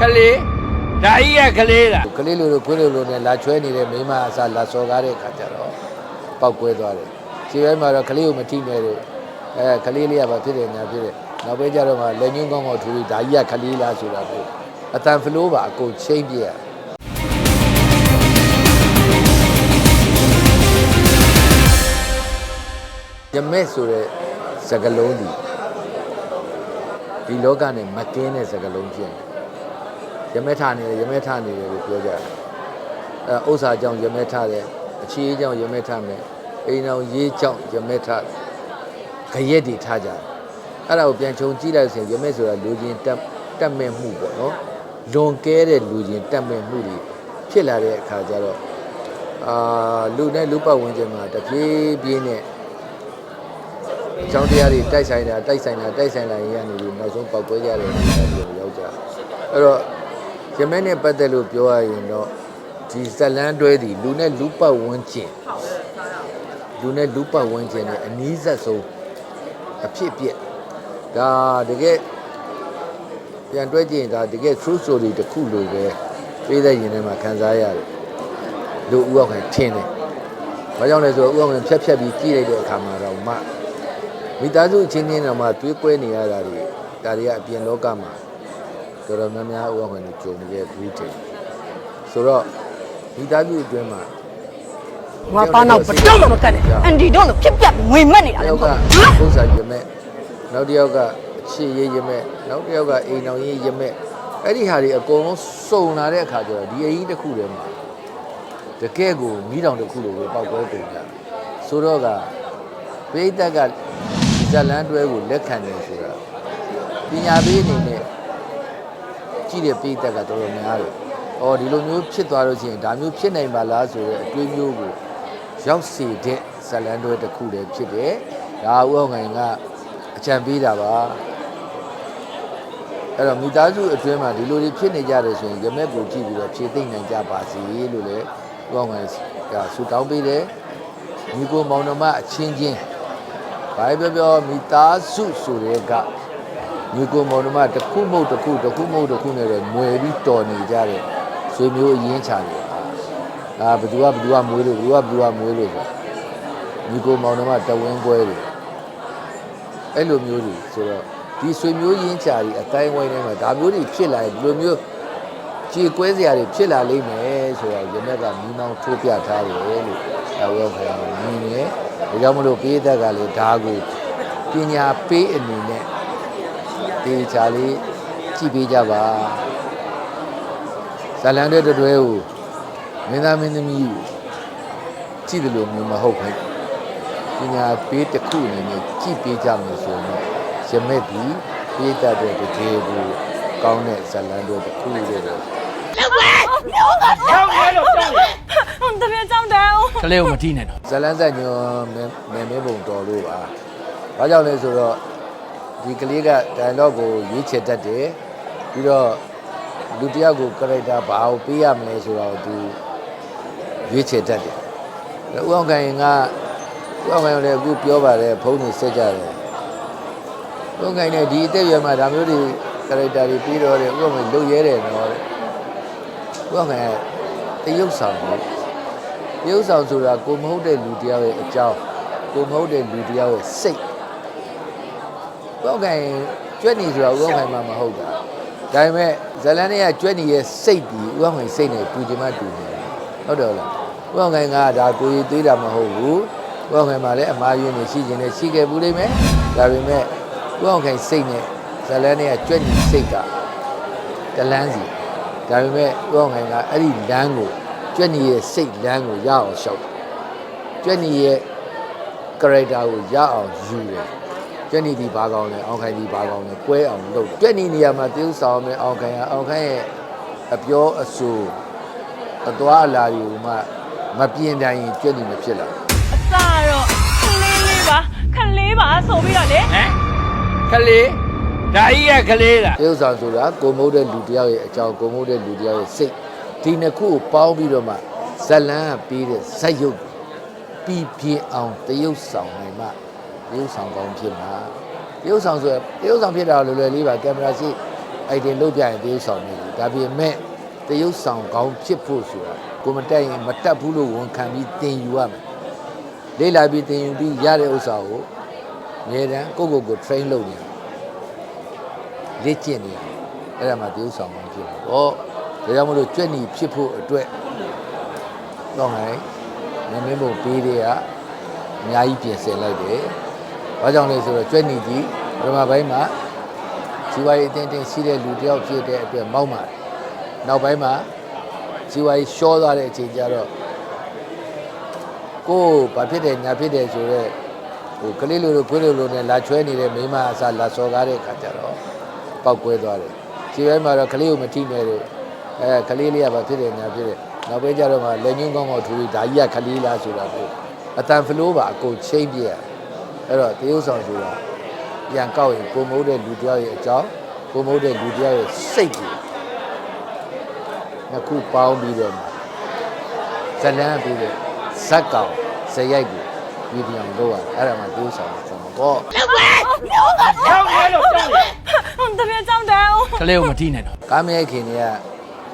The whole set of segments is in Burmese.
ခလေးဒါကြီးကခလေးလားကလေးလိုလိုခွေးလိုလိုနဲ့လာချွဲနေတဲ့မိန်းမအစားလာစော်ကားတဲ့အခါကျတော့ပောက်ကွဲသွားတယ်ခြေပိုင်းမှာတော့ကလေးကိုမထိနဲ့လို့အဲကလေးလေးကဘာဖြစ်တယ်ညာဖြစ်တယ်နောက်ပိုင်းကျတော့မှလက်ညှိုးကောင်းကောင်းထူပြီးဒါကြီးကကလေးလားဆိုတာပဲအတန်ဖလိုးပါအကုန်ချင်းပြရရမဲ့ဆိုတဲ့စကလုံးဒီဒီလောကနဲ့မကင်းတဲ့စကလုံးဖြစ်တယ် ရမဲထနေတယ်ရမဲထနေတယ်လို့ပြောကြတယ်အဲဥစ္စာကြောင့်ရမဲထတယ်အခြေအကြောင့်ရမဲထမယ်အိမ်အောင်ရေးကြောင့်ရမဲထခရက်တွေထကြတယ်အဲ့ဒါကိုပြန်ခြုံကြည့်လိုက်ဆိုရင်ရမဲဆိုတာလူချင်းတက်တက်မဲ့မှုပေါ့နော်လွန်ကဲတဲ့လူချင်းတက်မဲ့မှုတွေဖြစ်လာတဲ့အခါကျတော့အာလူနဲ့လူပတ်ဝန်းကျင်မှာတပြေးပြေးနဲ့အကြောင်းတရားတွေတိုက်ဆိုင်တာတိုက်ဆိုင်တာတိုက်ဆိုင်လာရင်ရနေပြီးနောက်ဆုံးပောက်ကွဲကြတယ်လို့ရောက်ကြတယ်အဲ့တော့ ရမဲနဲ့ပတ်သက်လို့ပြောရရင်တော့ဒီဇလန်းတွဲဒီလူနဲ့လူပတ်ဝန်းကျင်လူနဲ့လူပတ်ဝန်းကျင်နဲ့အနီးဆက်ဆုံးအဖြစ်အပျက်ဒါတကယ်ပြန်တွဲကြည့်ရင်ဒါတကယ် true story တစ်ခုလိုပဲပေးတဲ့ရင်ထဲမှာခံစားရတယ်လူဥအောင်ခံထင်းတယ်ဘာကြောင့်လဲဆိုတော့ဥအောင်ခံဖြတ်ဖြတ်ပြီးကြည့်လိုက်တဲ့အခါမှာတော့မှမိသားစုအချင်းချင်းတော့မှတွေးကွဲနေရတာတွေဒါတွေကအပြင်လောကမှာ တော်တော်များများဥအောင်ဝင်ကြုံနေခဲ့ဘူးတယ်ဆိုတော့မိသားစုအတွင်းမှာငါသားနောက်ဘတော့မှမကတ်နဲ့အန်ဒီတော့လို့ဖြစ်ပြငွေမက်နေတာတလေယောက်ကဟုတ်ပုံစံရမဲ့နောက်တစ်ယောက်ကအခြေရေးရမဲ့နောက်တစ်ယောက်ကအိမ်အောင်ရေးရမဲ့အဲ့ဒီဟာတွေအကုန်လုံးစုံလာတဲ့အခါကျတော့ဒီအရင်တစ်ခုတည်းမှာတကယ်ကိုမိတောင်တစ်ခုလိုပဲပောက်ကွဲကုန်ကြဆိုတော့ကပိဋကကဇလန်းတွဲကိုလက်ခံတယ်ဆိုတာပညာပေးအနေနဲ့ ကြည့်တဲ့ပိသက်ကတော်တော်များတယ်။အော်ဒီလိုမျိုးဖြစ်သွားလို့ရှိရင်ဒါမျိုးဖြစ်နိုင်ပါလားဆိုတဲ့အတွေးမျိုးကိုရောက်စေတဲ့ဇတ်လန်တွဲတစ်ခုလည်းဖြစ်တယ်။ဒါဥအောင်ငိုင်ကအကြံပေးတာပါ။အဲ့တော့မိသားစုအတွင်းမှာဒီလိုတွေဖြစ်နေကြတယ်ဆိုရင်ရမက်ကိုကြည့်ပြီးတော့ဖြည့်သိမ့်နိုင်ကြပါစေလို့လည်းဥအောင်ငိုင်ကဆူတောင်းပေးတယ်။မိကိုမောင်နှမအချင်းချင်းဘာပဲပြောပြောမိသားစုဆိုတဲ့က ညီကိုမောင်နှမတစ်ခုမဟုတ်တစ်ခုတစ်ခုမဟုတ်တစ်ခုနဲ့တော့ຫນွယ်ပြီးတော်နေကြတဲ့ဆွေမျိုးအရင်းချတယ်အာဘယ်သူကဘယ်သူကမွေးလို့ဘယ်သူကဘယ်သူကမွေးလို့ဆိုညီကိုမောင်နှမတဝင်းပွဲတွေအဲ့လိုမျိုးတွေဆိုတော့ဒီဆွေမျိုးရင်းချာကြီးအတိုင်းဝိုင်းထဲမှာဒါမျိုးတွေဖြစ်လာရင်ဒီလိုမျိုးကြေကွဲစရာတွေဖြစ်လာလိမ့်မယ်ဆိုတော့ရမက်ကမိမောင်းထိုးပြထားတယ်လို့အဝဲခေါ်တာမြင်တယ်ဒါကြောင့်မလို့ပေးသက်ကလည်းဒါကိုပညာပေးအနေနဲ့ တေချာလေးကြည့်ပေးကြပါဇလန်တဲ့တွဲကိုမင်းသားမင်းသမီးကိုကြည့်တယ်လို့မျိုးမဟုတ်ဘူးပညာပေးတစ်ခုအနေနဲ့ကြည့်ပေးကြမယ်ဆိုရင်ရမက်ဒီပေးတတ်တဲ့တကယ်ကိုကောင်းတဲ့ဇလန်တွေတစ်ခုလို့တော့ရောက်ရဲလို့ကြောက်တယ်တပည့်ကြောင့်တယ်ခလေးကိုမထိနဲ့တော့ဇလန်ဆက်ညွန်မဲမဲမဲပုံတော်လို့ပါဘာကြောင့်လဲဆိုတော့ ဒီကလေးက dialogue ကိုရွေးချယ်တတ်တယ်ပြီးတော့လူတစ်ယောက်ကို character ဘာကိုပေးရမလဲဆိုတော့သူရွေးချယ်တတ်တယ်ဥအောင်ခိုင်ကဥအောင်ခိုင်လည်းအခုပြောပါတယ်ဖုန်းနေဆက်ကြတယ်ဥအောင်ခိုင်နဲ့ဒီအသက်အရွယ်မှာဒါမျိုးတွေ character တွေပြီးတော့တယ်ဥအောင်ခိုင်လုတ်ရဲတယ်နော်တဲ့ဥအောင်ခိုင်ကတရုပ်ဆောင်လို့တရုပ်ဆောင်ဆိုတာကိုမဟုတ်တဲ့လူတစ်ယောက်ရဲ့အကြောင်းကိုမဟုတ်တဲ့လူတစ်ယောက်ရဲ့စိတ် ဘောက်ကန်ကျွတ်နေဆိုတာဥအောင်ခိုင်မှမဟုတ်တာဒါပေမဲ့ဇလန်တွေကကျွတ်နေရဲ့စိတ်ပြီးဥအောင်ခိုင်စိတ်နဲ့တူချင်မှတူနေတယ်ဟုတ်တယ်ဟုတ်လားဥအောင်ခိုင်ကဒါကိုရည်သေးတာမဟုတ်ဘူးဥအောင်ခိုင်မှလည်းအမားယွန်းနေရှိခြင်းနဲ့ရှိခဲ့ဘူးလိမ့်မယ်ဒါပေမဲ့ဥအောင်ခိုင်စိတ်နဲ့ဇလန်တွေကကျွတ်နေစိတ်ကတလန်းစီဒါပေမဲ့ဥအောင်ခိုင်ကအဲ့ဒီလမ်းကိုကျွတ်နီရဲ့စိတ်လမ်းကိုရအောင်ရှောက်တယ်ကျွတ်နီရဲ့ character ကိုရအောင်ယူတယ် ကျွတ်နီဒီဘာကောင်းလဲအောင်ခိုင်ဒီဘာကောင်းလဲကွဲအောင်လုပ်ကျွတ်နီနေရာမှာတည်ဥဆောင်မယ်အောင်ခိုင်ကအောင်ခိုင်ရဲ့အပြောအဆိုအသွားအလာတွေကိုမှမပြင်းတိုင်းရင်ကျွတ်နီမဖြစ်လာအစားတော့ခလေးလေးပါခလေးပါဆိုပြီးတော့လေဟမ်ခလေးဒါကြီးကခလေးလားတည်ဥဆောင်ဆိုတာကိုမိုးတဲ့လူတစ်ယောက်ရဲ့အကြောင်းကိုမိုးတဲ့လူတစ်ယောက်ရဲ့စိတ်ဒီနှစ်ခုကိုပေါင်းပြီးတော့မှဇလန်းကပြီးတဲ့ဇက်ရုပ်ပြီးပြင်းအောင်တည်ဥဆောင်နိုင်မှတ ရုပ်ဆောင်ကောင်းဖြစ်မှာတရုပ်ဆောင်ဆိုရတရုပ်ဆောင်ဖြစ်တာလွယ်လွယ်လေးပါကင်မရာရှိအိုက်တင်လုတ်ပြရင်တရုပ်ဆောင်နေတယ်ဒါပေမဲ့တရုပ်ဆောင်ကောင်းဖြစ်ဖို့ဆိုတာကိုမတက်ရင်မတက်ဘူးလို့ဝန်ခံပြီးသင်ယူရမယ်လေ့လာပြီးသင်ယူပြီးရတဲ့ဥစ္စာကိုအမြဲတမ်းကိုယ့်ကိုယ်ကို train လုပ်နေရလေ့ကျင့်နေရအဲ့ဒါမှတရုပ်ဆောင်ကောင်းဖြစ်မှာပေါ့ဒါကြောင့်မလို့ကြွက်နီဖြစ်ဖို့အတွက်တော့ငိုင်းမင်းမင်းဘုံပေးတဲ့ကအများကြီးပြင်ဆင်လိုက်တယ်။ ဘာကြောင့်လဲဆိုတော့ကြွက်နီကြီးပထမပိုင်းမှာဇီဝရေးအတင်းတင်းရှိတဲ့လူတစ်ယောက်ဖြစ်တဲ့အတွက်မောက်ပါတယ်။နောက်ပိုင်းမှာဇီဝရေးရှောသွားတဲ့အချိန်ကျတော့ကိုယ်ဘာဖြစ်တယ်ညာဖြစ်တယ်ဆိုတော့ဟိုကလေးလိုလိုခွေးလိုလိုနဲ့လာချွဲနေတဲ့မိန်းမအစားလာစော်ကားတဲ့အခါကျတော့ပောက်ကွဲသွားတယ်။ခြေပိုင်းမှာတော့ကလေးကိုမထိနဲ့လို့အဲကလေးလေးကဘာဖြစ်တယ်ညာဖြစ်တယ်နောက်ပိုင်းကျတော့မှလက်ညှိုးကောင်းကောင်းထူပြီးဒါကြီးကကလေးလားဆိုတာကိုအတန်ဖလိုးပါအကုန်ချိန်ပြရ အဲ့တော့တရုပ်ဆောင်ဆိုတာပြန်ကောက်ရင်ပုံမိုးတဲ့လူတစ်ယောက်ရဲ့အကြောင်းပုံမိုးတဲ့လူတစ်ယောက်ရဲ့စိတ်ကိုနှစ်ခုပေါင်းပြီးတော့မှဇလန်းပြီးတဲ့ဇက်ကောင်ဇရိုက်ကိုဒီပြောင်တော့အဲ့ဒါမှတရုပ်ဆောင်ကိုခေါ်မှာပေါ့ကြောက်ရဲလို့ကြောက်ရဲတပည့်ကြောင်းတယ်ကလေးကိုမထိနဲ့တော့ကားမြိုက်ခင်တွေက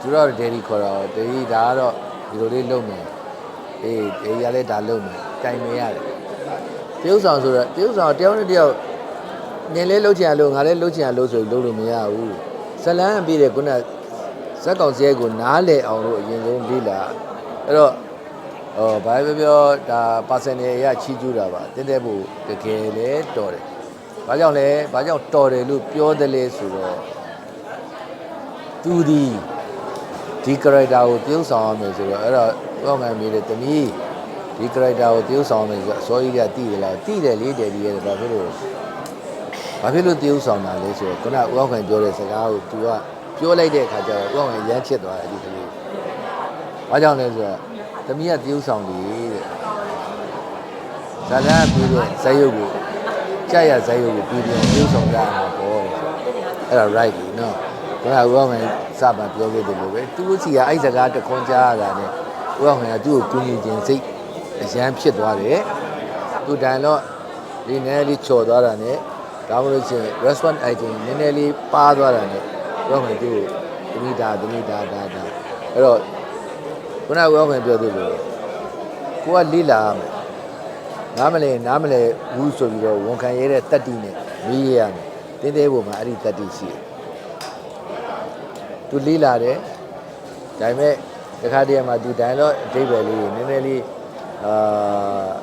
သူတို့ဒယ်ဒီခေါ်တော့ဒယ်ဒီဒါကတော့ဒီလိုလေးလုပ်မယ်အေးဒယ်ဒီကလည်းဒါလုပ်မယ်တိုင်မရတယ် တရုပ်ဆောင်ဆိုတော့တရုပ်ဆောင်တယောက်နဲ့တယောက်နင်လေးလှုပ်ချင်ရလို့ငါလည်းလှုပ်ချင်ရလို့ဆိုပြီးလှုပ်လို့မရဘူးဇလန်းပြီးတဲ့ခုနဇက်ကောင်စဲကိုနားလေအောင်လို့အရင်ဆုံးလေ့လာအဲ့တော့ဟောဘာပဲပြောဒါပါစင်နယ်အရချီးကျူးတာပါတင်းတဲ့ဖို့တကယ်လေတော်တယ်ဘာကြောင့်လဲဘာကြောင့်တော်တယ်လို့ပြောတယ်လဲဆိုတော့သူဒီဒီ character ကိုပြုဆောင်ရမယ်ဆိုတော့အဲ့တော့ဘောင်းမှန်မိတဲ့တမီး ဒီ character ကိုပြုဆောင်မယ်ဆိုတော့အစောကြီးကတည်တယ်လားတည်တယ်လေတယ်ဒီရဲ့ဘာဖြစ်လို့ဘာဖြစ်လို့ပြုဆောင်တာလဲဆိုတော့ခုနဦးအောင်ခိုင်ပြောတဲ့စကားကို तू ကပြောလိုက်တဲ့အခါကျတော့ဦးအောင်ခိုင်ရမ်းချစ်သွားတယ်ဒီကလေးဘာကြောင့်လဲဆိုတော့တမီးကပြုဆောင်တယ်တဲ့ဇာလန်ကပြီးတဲ့ဇယုတ်ကိုကြာရဇယုတ်ကိုပြီးပြန်ပြုဆောင်ကြရမှာပေါ့တဲ့အဲ့ဒါ right ပြီနော်ဘယ်ဟာဦးအောင်ငယ်စပါပြောခဲ့တယ်လို့ပဲသူ့စီကအဲ့စကားတခွန်ကြားရတာနဲ့ဦးအောင်ငယ်ကသူ့ကိုကူညီခြင်းစိတ် အရန်ဖြစ်သွားတယ်သူတိုင်တော့ဒီနည်းနည်းလေးချော်သွားတာနဲ့ဒါမှမဟုတ်ချင်း response item နည်းနည်းလေးပါသွားတာနဲ့ဦးအောင်ငယ်သူ့ကိုသမိတာသမိတာဒါဒါအဲ့တော့ခုနကဦးအောင်ငယ်ပြောသလိုကိုကလိလာရမယ်နားမလဲနားမလဲဘူးဆိုပြီးတော့ဝန်ခံရတဲ့တတ္တိနဲ့မေးရရမယ်တင်းသေးပုံမှာအဲ့ဒီတတ္တိရှိတယ်သူလေးလာတယ်ဒါပေမဲ့တခါတည်းမှာသူဒိုင်တော့အတိတ်ပဲလေးနည်းနည်းလေး အာ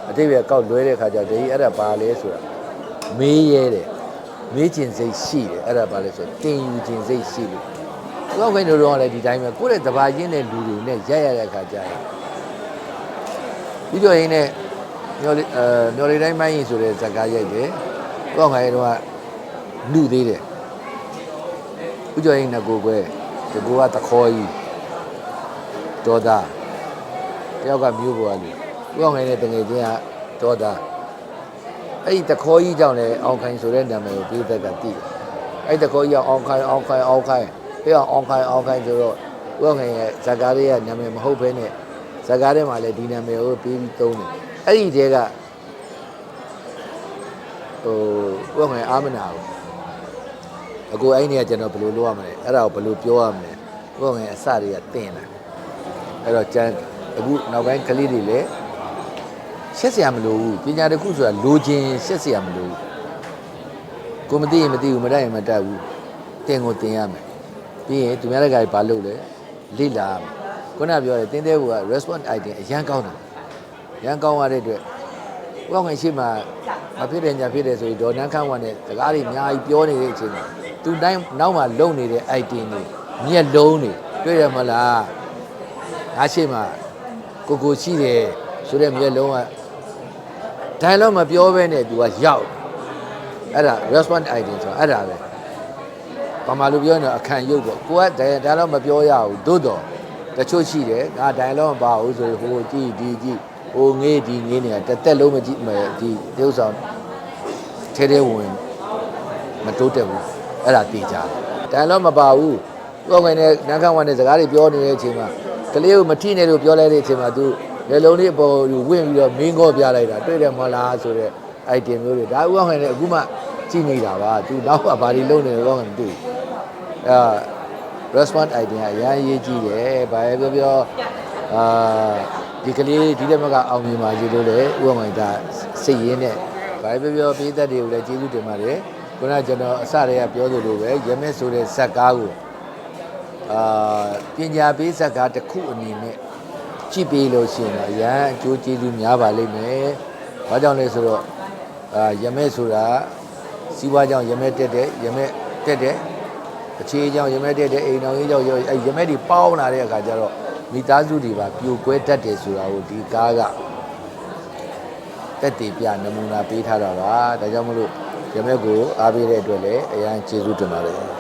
အတိတ်ပဲကောက်လွဲတဲ့ခါကျတော့ဒီအဲ့ဒါပါလဲဆိုတာမေးရဲတယ်မေးခြင်းစိတ်ရှိတယ်အဲ့ဒါပါလဲဆိုတော့တင်ယူခြင်းစိတ်ရှိလို့သူကခိုင်းတို့တော့လည်းဒီတိုင်းပဲကိုယ့်ရဲ့တဘာချင်းတဲ့လူတွေနဲ့ရက်ရတဲ့ခါကျရင်ပြီးတော့ရင်းနဲ့မျော်လေးအဲမျော်လေးတိုင်းမိုင်းရင်ဆိုတဲ့ဇာတ်ကားရိုက်တယ်ကိုယ့်ခိုင်းတော့ကလူသေးတယ်ဥကျော်ရင်ငကိုကွဲဒီကိုကတခေါ်ကြီးဒေါ်သားတယောက်ကမျိုးပေါ်ကလူ ဥအောင်ခိုင်းတဲ့တငယ်ချင်းကဒေါ်သားအဲ့ဒီတခေါ်ကြီးကြောင့်လည်းအောင်ခိုင်ဆိုတဲ့နာမည်ကိုပြည်သက်ကသိတယ်အဲ့ဒီတခေါ်ကြီးကအောင်ခိုင်အောင်ခိုင်အောင်ခိုင်ပြီးအောင်အောင်ခိုင်အောင်ခိုင်ဆိုတော့ဥအောင်ခိုင်ရဲ့ဇာကားလေးကနာမည်မဟုတ်ဘဲနဲ့ဇာကားထဲမှာလည်းဒီနာမည်ကိုပြီးပြီးသုံးတယ်အဲ့ဒီတဲကဟိုဥအောင်ခိုင်အာမနာကိုအကိုအဲ့ဒီကကျွန်တော်ဘယ်လိုလုပ်ရမလဲအဲ့ဒါကိုဘယ်လိုပြောရမလဲဘုရားငယ်အစတွေကတင်လာအဲ့တော့ကျန်အခုနောက်ပိုင်းကလေးတွေလည်း ရှက်เสียမလို့ဘူးပညာတစ်ခုဆိုတာလိုချင်ရှက်เสียမလို့ဘူးကိုမသိရင်မသိဘူးမတတ်ရင်မတတ်ဘူးတင်ကိုတင်ရမယ်ပြီးရင်သူများတဲ့ကဘာလုပ်လဲလိလာရမယ်ခုနပြောတယ်တင်းသေးဘူးက response item အရန်ကောင်းတာရန်ကောင်းရတဲ့အတွက်ဘုရားငယ်ရှိမှမဖြစ်တယ်ညာဖြစ်တယ်ဆိုပြီးဒေါ်နန်းခန့်ဝါနဲ့တကားတွေအများကြီးပြောနေတဲ့အချိန်မှာ သူတိုင်းနောက်မှာလုံနေတဲ့ item တွေမျက်လုံးတွေတွေ့ရမလားငါရှိမှကိုကိုရှိတယ်ဆိုတဲ့မျက်လုံးက ဒိုင်လောမပြောဘဲနဲ့ तू ကရောက်အဲ့ဒါ response item ဆိုအဲ့ဒါပဲဘာမှလို့ပြောရင်တော့အခန့်ရုပ်ပေါ့ကိုကဒိုင်ဒိုင်လောမပြောရဘူးသို့တော့တချို့ရှိတယ်ငါဒိုင်လောမပါဘူးဆိုရင်ဟိုကြည့်ဒီကြည့်ဟိုငေးဒီငေးနေတာတစ်သက်လုံးမကြည့်မယ်ဒီဒီဥစ္စာထဲထဲဝင်မတိုးတက်ဘူးအဲ့ဒါတေချာတန်တော့မပါဘူးသူ့ငယ်နဲ့နန်းခန့်ဝါနဲ့စကားတွေပြောနေတဲ့အချိန်မှာကလေးကိုမထိနဲ့လို့ပြောလိုက်တဲ့အချိန်မှာသူ လက်လုံးလေးအပေါ်ယူဝင့်ပြီးတော့မင်းကောပြလိုက်တာတွေ့တယ်မဟုတ်လားဆိုတော့ item မျိုးတွေဒါဥအောင်ငယ်နဲ့အခုမှကြည့်နေတာပါသူနောက်ကဘာတွေလုပ်နေလဲတော့မသိဘူးအဲ response idea အရင်ရေးကြည့်တယ်။ဘာပဲပြောပြောအာဒီကလေးဒီလက်မကအောင်မြင်ပါစေလို့လေဥပမာဒါစိတ်ရင်းနဲ့ဘာပဲပြောပြောပြည်သက်တွေကိုလည်းကျေးဇူးတင်ပါတယ်။ခုနကကျွန်တော်အစတည်းကပြောသလိုပဲရမဲဆိုတဲ့ဇက်ကားကိုအာပညာပေးဇက်ကားတစ်ခုအနေနဲ့ ကြည့်ပေးလို့ရှိရင်တော့အရန်အကျိုးကျေးဇူးများပါလိမ့်မယ်။ဘာကြောင့်လဲဆိုတော့အာရမဲဆိုတာစီးပွားကြောင့်ရမဲတက်တယ်ရမဲတက်တယ်အခြေအကြောင်းရမဲတဲ့တဲ့အိမ်တော်ကြီးကြောင့်ရောအဲရမဲတွေပေါင်းလာတဲ့အခါကျတော့မိသားစုတွေပါပြိုကွဲတတ်တယ်ဆိုတာကိုဒီကားကတက်တည်ပြနမူနာပေးထားတာပါဒါကြောင့်မလို့ရမဲကိုအားပေးတဲ့အတွက်လည်းအရန်ကျေးဇူးတင်ပါတယ်